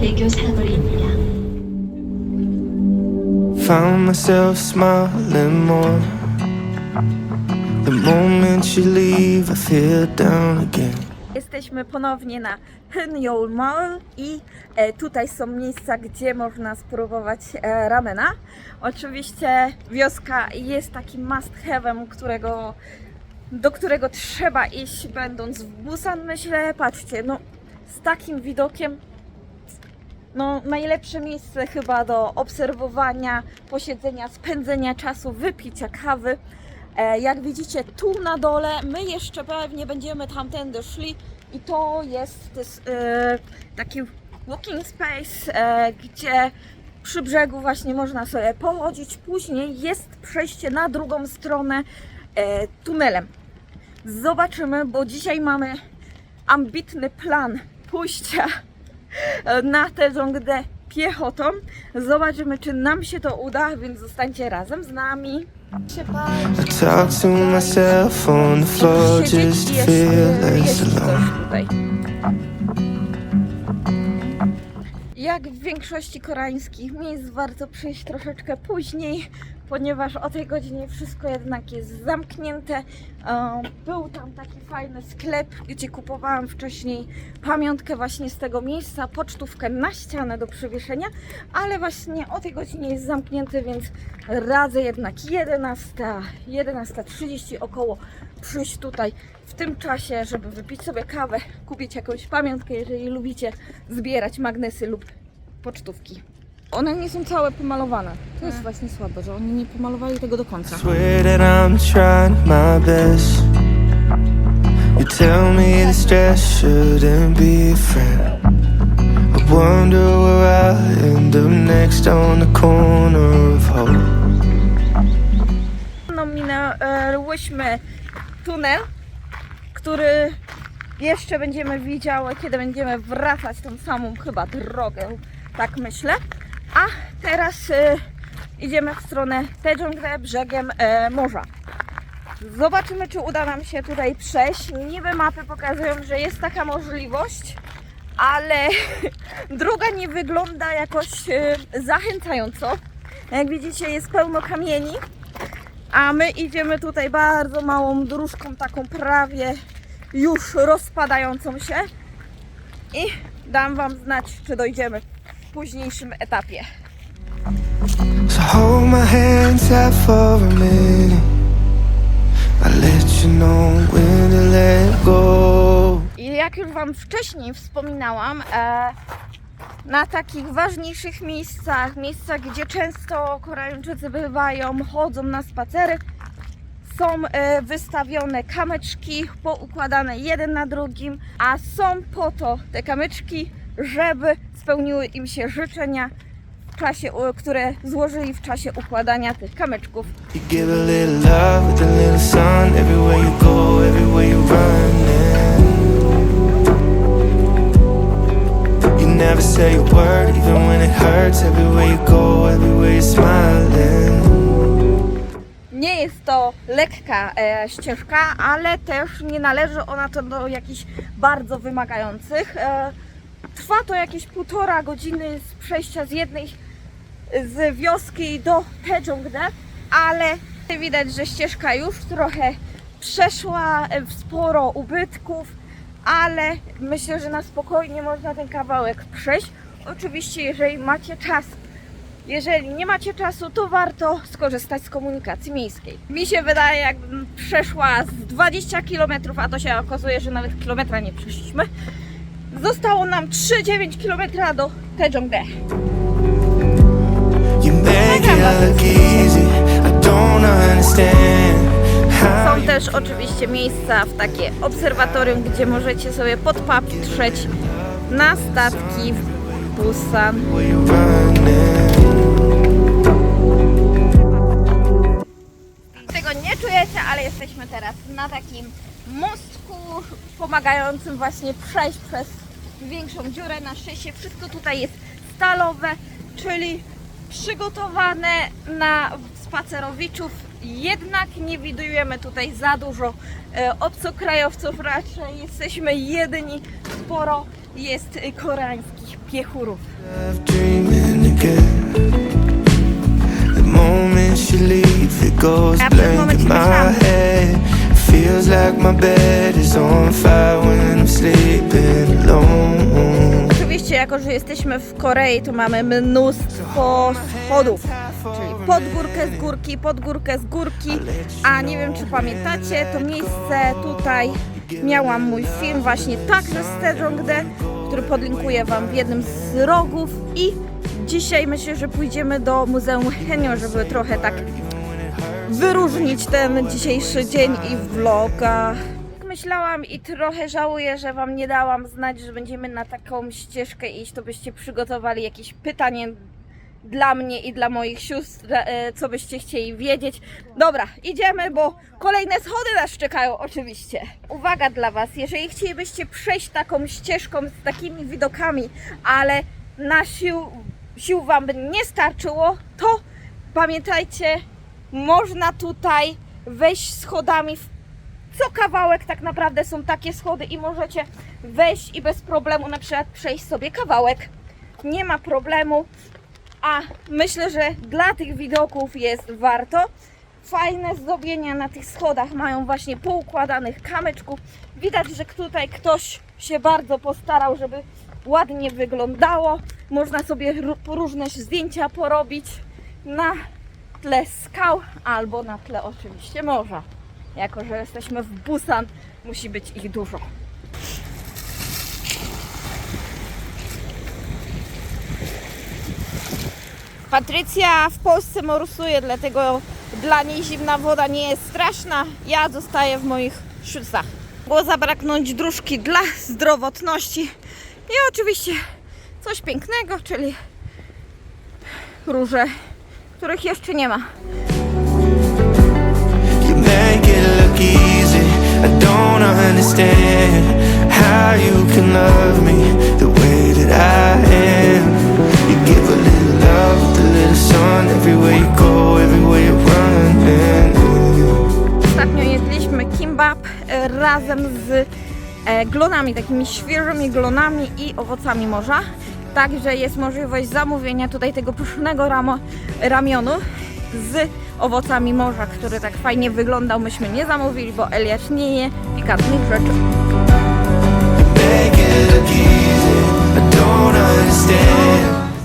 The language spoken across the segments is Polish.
대교 사거리입니다. Found myself smiling more. The moment you leave, I feel down again. Jesteśmy ponownie na Hynyol Mall i e, tutaj są miejsca, gdzie można spróbować e, ramena. Oczywiście wioska jest takim must have'em, którego, do którego trzeba iść będąc w Busan, myślę. Patrzcie, no z takim widokiem no, najlepsze miejsce chyba do obserwowania, posiedzenia, spędzenia czasu, wypicia kawy. E, jak widzicie, tu na dole my jeszcze pewnie będziemy tamtędy szli i to jest tys- e, taki walking space, e, gdzie przy brzegu właśnie można sobie pochodzić. Później jest przejście na drugą stronę e, tunelem. Zobaczymy, bo dzisiaj mamy ambitny plan pójścia na tę żonglę piechotą. Zobaczymy, czy nam się to uda, więc zostańcie razem z nami. I talk to myself on the floor just to feel less alone. tutaj. Jak w większości koreańskich miejsc warto przyjść troszeczkę później, ponieważ o tej godzinie wszystko jednak jest zamknięte. E, Był tam taki fajny sklep, gdzie kupowałam wcześniej pamiątkę właśnie z tego miejsca, pocztówkę na ścianę do przywieszenia, ale właśnie o tej godzinie jest zamknięty, więc radzę jednak 11, 11.30 około przyjść tutaj w tym czasie, żeby wypić sobie kawę, kupić jakąś pamiątkę, jeżeli lubicie zbierać magnesy lub pocztówki. One nie są całe pomalowane. To jest właśnie słabe, że oni nie pomalowali tego do końca. Swear that I'm trying my best. You tell me the stress shouldn't be a friend. I wonder where I'll end up next on the corner of hope. No, minęłyśmy tunel, który jeszcze będziemy widziały, kiedy będziemy wracać tą samą chyba drogę, tak myślę. A teraz y, idziemy w stronę Tejongre brzegiem e, morza. Zobaczymy, czy uda nam się tutaj przejść. Niby mapy pokazują, że jest taka możliwość, ale droga nie wygląda jakoś e, zachęcająco. Jak widzicie, jest pełno kamieni. A my idziemy tutaj bardzo małą dróżką, taką prawie już rozpadającą się. I dam Wam znać, czy dojdziemy późniejszym etapie. So hold my hand tight for a minute. I'll let you know when to let go. I jak już Wam wcześniej wspominałam, e, na takich ważniejszych miejscach, miejscach, gdzie często Koreańczycy bywają, chodzą na spacery, są e, wystawione kamyczki poukładane jeden na drugim, a są po to te kamyczki, żeby spełniły im się życzenia, w czasie, które złożyli w czasie układania tych kamyczków. Never say a word, even when it hurts. Everywhere you go, everywhere you're smiling. Nie jest to lekka e, ścieżka, ale też nie należy ona to do jakichś bardzo wymagających. E, trwa to jakieś półtora godziny z przejścia z jednej z wioski do Tejongde, ale widać, że ścieżka już trochę przeszła, e, sporo ubytków, ale myślę, że na spokojnie można ten kawałek przejść. Oczywiście, jeżeli macie czas jeżeli nie macie czasu, to warto skorzystać z komunikacji miejskiej. Mi się wydaje, jakbym przeszła z 20 km, a to się okazuje, że nawet kilometra nie przeszliśmy. Zostało nam 3,9 km do how Są też oczywiście miejsca w takie obserwatorium, gdzie możecie sobie podpatrzeć na statki w Busan. Tego nie czujecie, ale jesteśmy teraz na takim mostku pomagającym właśnie przejść przez większą dziurę. Na szczęście wszystko tutaj jest stalowe, czyli przygotowane na spacerowiczów. Jednak nie widujemy tutaj za dużo e, obcokrajowców, raczej jesteśmy jedyni. Sporo jest koreańskich piechurów. again. The moment you Feels like my bed is on fire when I'm sleeping alone. Oczywiście, jako że jesteśmy w Korei, to mamy mnóstwo schodów. Czyli pod górkę z górki, pod górkę z górki. A nie wiem, czy pamiętacie, to miejsce tutaj miałam mój film właśnie także z Sejongde, który podlinkuję Wam w jednym z rogów. I dzisiaj myślę, że pójdziemy do Muzeum Henio, żeby trochę tak wyróżnić ten dzisiejszy dzień i vloga. Myślałam i trochę żałuję, że Wam nie dałam znać, że będziemy na taką ścieżkę iść, to byście przygotowali jakieś pytanie dla mnie i dla moich sióstr, e, co byście chcieli wiedzieć. Dobra, idziemy, bo kolejne schody nas czekają oczywiście. Uwaga dla Was, jeżeli chcielibyście przejść taką ścieżką z takimi widokami, ale na sił, sił Wam nie starczyło, to pamiętajcie, można tutaj wejść schodami w co kawałek tak naprawdę są takie schody i możecie wejść i bez problemu na przykład przejść sobie kawałek. Nie ma problemu, a myślę, że dla tych widoków jest warto. Fajne zdobienia na tych schodach mają właśnie poukładanych kamyczków. Widać, że tutaj ktoś się bardzo postarał, żeby ładnie wyglądało. Można sobie ró- różne zdjęcia porobić na tle skał albo na tle oczywiście morza. Jako, że jesteśmy w Busan, musi być ich dużo. Patrycja w Polsce morsuje, dlatego dla niej zimna woda nie jest straszna. Ja zostaję w moich szusach. Było zabraknąć dróżki dla zdrowotności i oczywiście coś pięknego, czyli róże, których jeszcze nie ma. Ostatnio jedliśmy kimbap e, razem z e, glonami, takimi świeżymi glonami i owocami morza. Także jest możliwość zamówienia tutaj tego pysznego ramo, ramionu z owocami morza, który tak fajnie wyglądał. Myśmy nie zamówili, bo Eliasz nie je pikantnych rzeczy.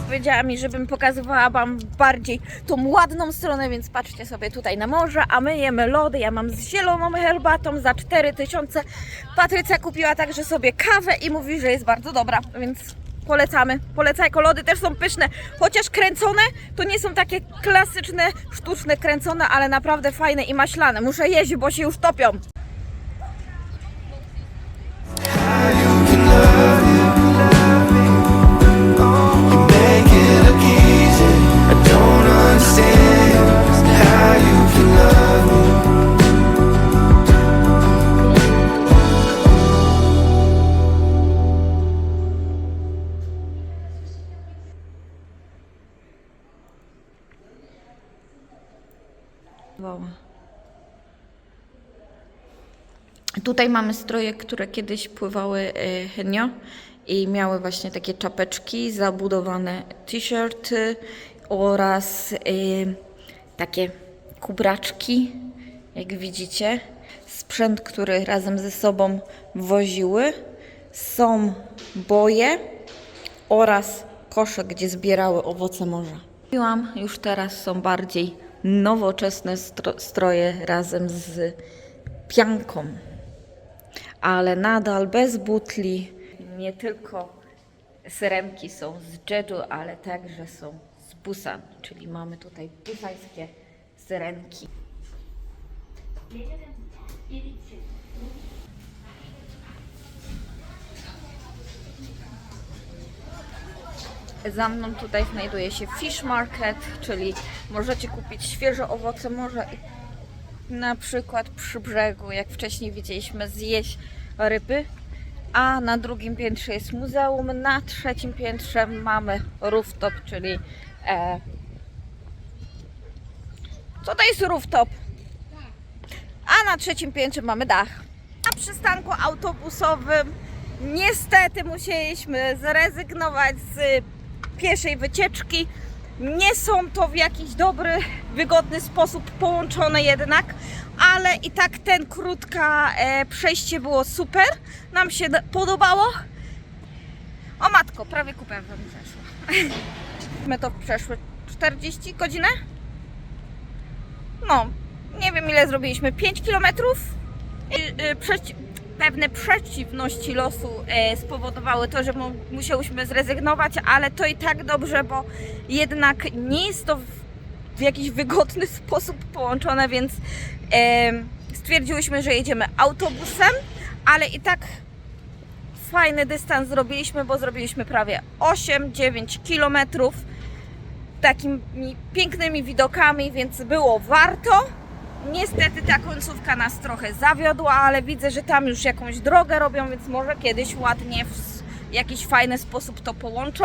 Powiedziała mi, żebym pokazywała Wam bardziej tą ładną stronę, więc patrzcie sobie tutaj na morze, a my jemy lody. Ja mam z zieloną herbatą za 4000. Patrycja kupiła także sobie kawę i mówi, że jest bardzo dobra, więc polecamy. Polecajko, lody też są pyszne, chociaż kręcone, to nie są takie klasyczne, sztuczne kręcone, ale naprawdę fajne i maślane. Muszę jeść, bo się już topią. Tutaj mamy stroje, które kiedyś pływały e, henio i miały właśnie takie czapeczki, zabudowane t-shirty oraz e, takie kubraczki, jak widzicie. Sprzęt, który razem ze sobą woziły. Są boje oraz kosze, gdzie zbierały owoce morza. Mówiłam, już teraz są bardziej nowoczesne stro- stroje razem z pianką ale nadal bez butli. Nie tylko syrenki są z Jeju, ale także są z Busan, czyli mamy tutaj busańskie syrenki. Za mną tutaj znajduje się Fish Market, czyli możecie kupić świeże owoce morza i na przykład przy brzegu, jak wcześniej widzieliśmy, zjeść ryby. A na drugim piętrze jest muzeum, na trzecim piętrze mamy rooftop, czyli. E, co to jest rooftop? A na trzecim piętrze mamy dach. Na przystanku autobusowym Niestety musieliśmy zrezygnować z pieszej wycieczki. Nie są to w jakiś dobry, wygodny sposób połączone jednak, ale i tak ten krótka e, przejście było super. Nam się podobało. O matko, prawie kupę wam przeszło. My to przeszły 40 godzinę? No, nie wiem ile zrobiliśmy, 5 kilometrów? Y, y, przeci- pewne przeciwności losu e, spowodowały to, że mu- musiałyśmy zrezygnować, ale to i tak dobrze, bo jednak nie jest to w, w jakiś wygodny sposób połączone, więc e, stwierdziłyśmy, że jedziemy autobusem, ale i tak fajny dystans zrobiliśmy, bo zrobiliśmy prawie 8-9 kilometrów takimi pięknymi widokami, więc było warto. Niestety ta końcówka nas trochę zawiodła, ale widzę, że tam już jakąś drogę robią, więc może kiedyś ładnie w jakiś fajny sposób to połączą.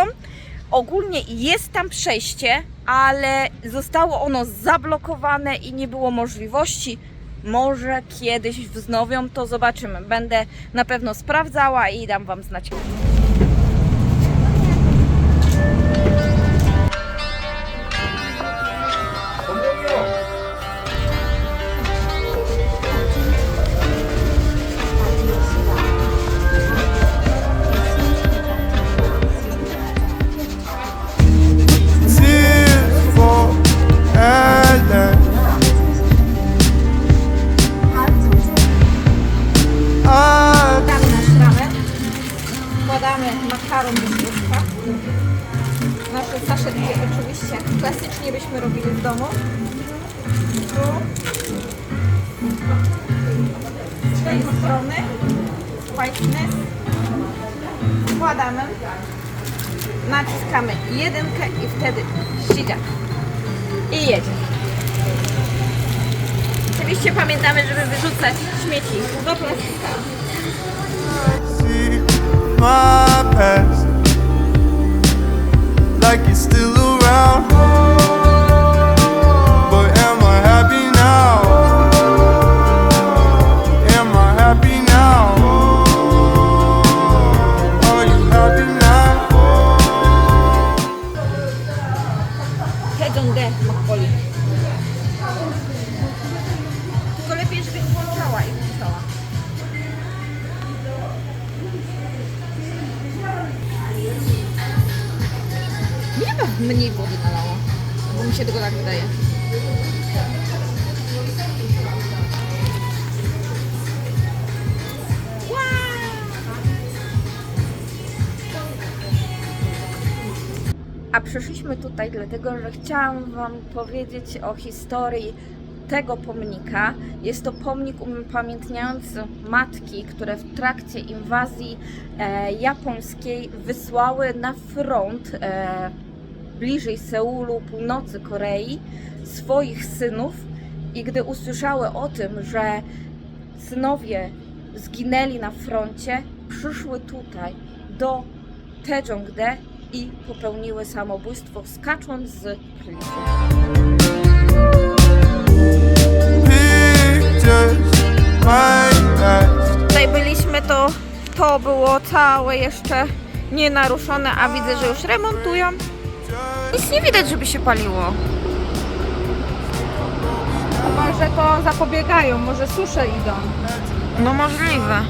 Ogólnie jest tam przejście, ale zostało ono zablokowane i nie było możliwości. Może kiedyś wznowią, to zobaczymy. Będę na pewno sprawdzała i dam Wam znać. Wkładamy makaron do środka. Nasze saszetki oczywiście klasycznie byśmy robili w domu. Tu. Z tej strony. Whiteness. Wkładamy. Naciskamy jedynkę i wtedy ściga. I jedzie. Oczywiście pamiętamy, żeby wyrzucać śmieci see my past like it's still around. Się tego tak wydaje. A przyszliśmy tutaj dlatego, że chciałam Wam powiedzieć o historii tego pomnika. Jest to pomnik upamiętniający matki, które w trakcie inwazji e, japońskiej wysłały na front e, bliżej Seulu, północy Korei swoich synów i gdy usłyszały o tym, że synowie zginęli na froncie, przyszły tutaj do Tejongde i popełniły samobójstwo skacząc z last. Tutaj byliśmy, to to było całe jeszcze nienaruszone, a widzę, że już remontują. Nic nie widać, żeby się paliło. Może to zapobiegają, może susze idą. No możliwe.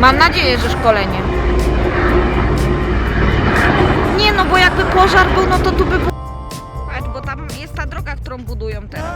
Mam nadzieję, że szkolenie. Nie no, bo jakby pożar był, no to tu by było... Patrz, bo tam jest ta droga, którą budują teraz.